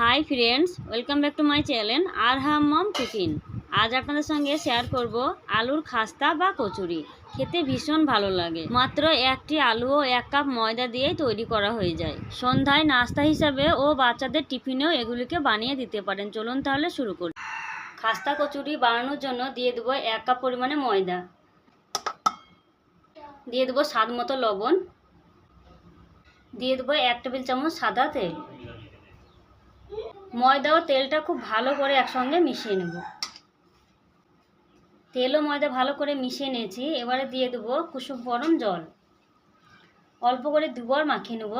Hi friends welcome back to my channel R hum mom cooking আজ আপনাদের সঙ্গে share করব আলুর খাস্তা বা কচুরি। খেতে ভীষণ ভালো লাগে। মাত্র একটি আলু ও এক কাপ ময়দা দিয়েই তৈরি করা হয়ে যায়। সন্ধ্যায় নাস্তা হিসাবে ও বাচ্চাদের টিফিনেও এগুলিকে বানিয়ে দিতে পারেন। চলুন তাহলে শুরু করি। খাস্তা কচুরি বানানোর জন্য দিয়ে দেবো এক কাপ পরিমাণে ময়দা। দিয়ে দেবো স্বাদ মতো লবণ। দিয়ে দেবো এক টেবিল চামচ সাদা তেল। ময়দা ও তেলটা খুব ভালো করে একসঙ্গে মিশিয়ে নেব। তেল ও ময়দা ভালো করে মিশিয়ে নিয়েছি, এবারে দিয়ে দেবো কুসুম গরম জল। অল্প করে দুবার মাখিয়ে নেব।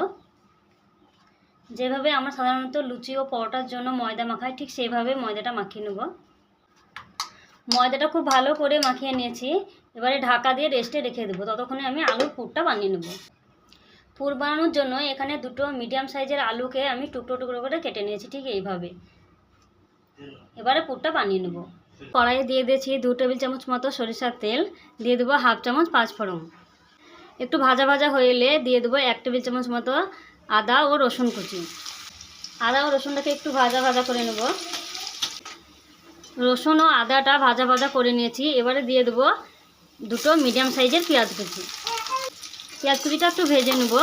যেভাবে আমরা সাধারণত লুচি ও পরোটার জন্য ময়দা মাখাই, ঠিক সেইভাবে ময়দাটা মাখিয়ে নেব। ময়দাটা খুব ভালো করে মাখিয়ে নিয়েছি, এবারে ঢাকা দিয়ে রেস্টে রেখে দেবো। ততক্ষণে আমি আলুর পুরটা বানিয়ে নেব। পুর বানানোর জন্য এখানে দুটো মিডিয়াম সাইজের আলুকে আমি টুকরো টুকরো করে কেটে নিয়েছি, ঠিক এইভাবে। এবারে পুরটা বানিয়ে নেব। কড়াইয়ে দিয়ে দিয়েছি দু টেবিল চামচ মতো সরিষার তেল, দিয়ে দেবো হাফ চামচ পাঁচফোড়ন একটু ভাজা ভাজা হয়ে এলে দিয়ে দেবো এক টেবিল চামচ মতো আদা ও রসুন কুচি। আদা ও রসুনটাকে একটু ভাজা ভাজা করে নেব। রসুন ও আদাটা ভাজা ভাজা করে নিয়েছি। এবারে দিয়ে দেবো দুটো মিডিয়াম সাইজের পেঁয়াজ কুচি। পেঁয়াজ কুচিটা একটু ভেজে নেব।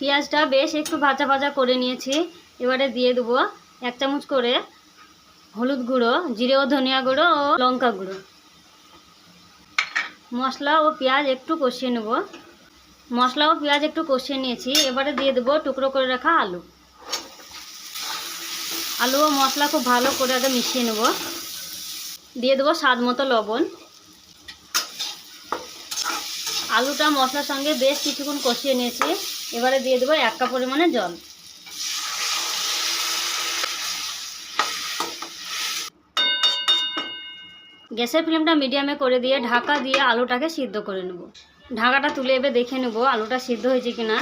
পেঁয়াজটা বেশ একটু ভাজা ভাজা করে নিয়েছি। এবারে দিয়ে দেবো এক চামচ করে হলুদ গুঁড়ো, জিরে ও ধনিয়া গুঁড়ো ও লঙ্কা গুঁড়ো। মশলা ও পেঁয়াজ একটু কষিয়ে নেব। মশলা ও পেঁয়াজ একটু কষিয়ে নিয়েছি। এবারে দিয়ে দেবো টুকরো করে রাখা আলু। আলু ও মশলা খুব ভালো করে আগে মিশিয়ে নেব। দিয়ে দেবো স্বাদ মতো লবণ। আলুটা মশলার সঙ্গে বেশ কিছুক্ষণ কষিয়ে নিয়েছি। এবারে দিয়ে দেবো এক কাপ পরিমাণে জল। গ্যাসের ফ্লেমটা মিডিয়ামে করে দিয়ে ঢাকা দিয়ে আলুটাকে সিদ্ধ করে নেব। ঢাকাটা তুলে এবার দেখে নেব আলুটা সিদ্ধ হয়েছে কিনা।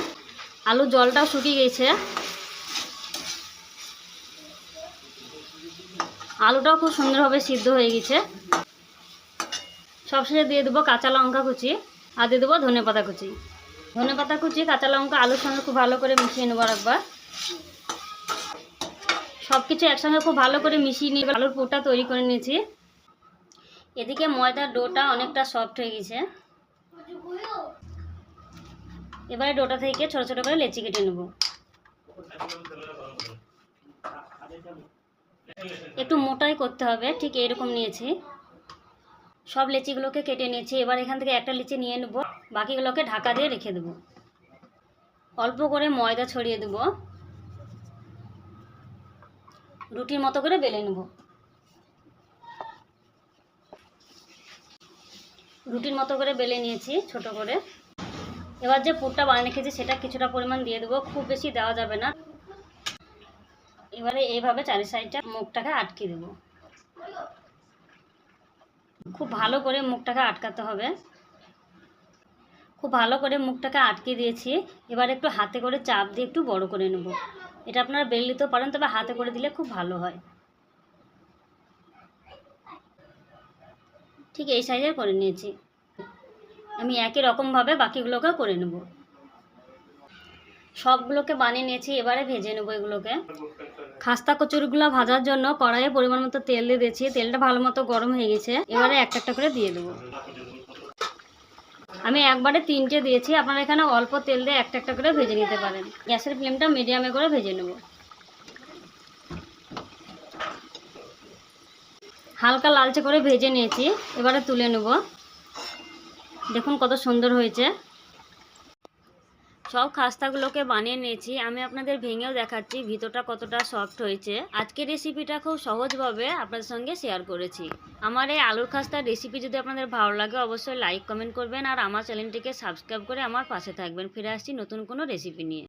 আলু জলটাও শুকিয়ে গেছে। আলুটাও খুব সুন্দরভাবে সিদ্ধ হয়ে গেছে। সবশেষে দিয়ে দেবো কাঁচা লঙ্কা কুচি। আর দিয়ে দেবো ধনে পাতা কুচি। ধনে পাতা কুচি, কাঁচা লঙ্কা আলুর সঙ্গে খুব ভালো করে মিশিয়ে নেব একবার সব কিছু একসঙ্গে খুব ভালো করে মিশিয়ে নিয়ে আলুর পুরটা তৈরি করে নিয়েছি। এদিকে ময়দার ডোটা অনেকটা সফট হয়ে গেছে। এবারে ডোটা থেকে ছোট ছোট করে লেচি কেটে নেব। একটু মোটাই করতে হবে, ঠিক এরকম নিয়েছি। সব লিচিগুলোকে কেটে নিয়েছি। এবার এখান থেকে একটা লিচি নিয়ে নেব। বাকিগুলোকে ঢাকা দিয়ে রেখে দেব। অল্প করে ময়দা ছড়িয়ে দেব। রুটির মতো করে বেলে নেব। রুটির মতো করে বেলে নিয়েছি ছোট করে। এবার যে পুরটা বানিয়ে রেখেছি সেটা কিছুটা পরিমাণ দিয়ে দেবো। খুব বেশি দেওয়া যাবে না। এবারে এইভাবে চারি সাইডটা মুখটাকে আটকে দেবো। খুব ভালো করে মুখটাকে আটকাতে হবে। খুব ভালো করে মুখটাকে আটকে দিয়েছি। এবার একটু হাতে করে চাপ দিয়ে একটু বড় করে নেব। এটা আপনারা বেল পারেন, তবে হাতে করে দিলে খুব ভালো হয়। ঠিক এই সাইজের করে নিয়েছি। আমি একই রকমভাবে বাকিগুলোকেও করে নেব। সবগুলোকে বানিয়ে নিয়েছি, এবারে ভেজে নেব এগুলোকে। খাস্তা কচুরিগুলো ভাজার জন্য কড়াইয়ে পরিমাণ মতো তেল দিয়ে দিয়েছি, তেলটা ভালো মতো গরম হয়ে গেছে, এবারে একটা একটা করে দিয়ে দেবো। আমি একবারে তিনটে দিয়েছি, আপনারা এখানে অল্প তেল দিয়ে একটা একটা করে ভেজে নিতে পারেন। গ্যাসের ফ্লেমটা মিডিয়ামে করে ভেজে নেব। হালকা লালচে করে ভেজে নিয়েছি, এবারে তুলে নেব। দেখুন কত সুন্দর হয়েছে। সব খাস্তাগুলোকে বানিয়ে নিয়েছি। আমি আপনাদের ভেঙেও দেখাচ্ছি ভিতরটা কতটা সফট হয়েছে। আজকের রেসিপিটা খুব সহজভাবে আপনাদের সঙ্গে শেয়ার করেছি। আমার এই আলুর খাস্তার রেসিপি যদি আপনাদের ভালো লাগে, অবশ্যই লাইক কমেন্ট করবেন। আর আমার চ্যানেলটিকে সাবস্ক্রাইব করে আমার পাশে থাকবেন। ফিরে আসছি নতুন কোনো রেসিপি নিয়ে।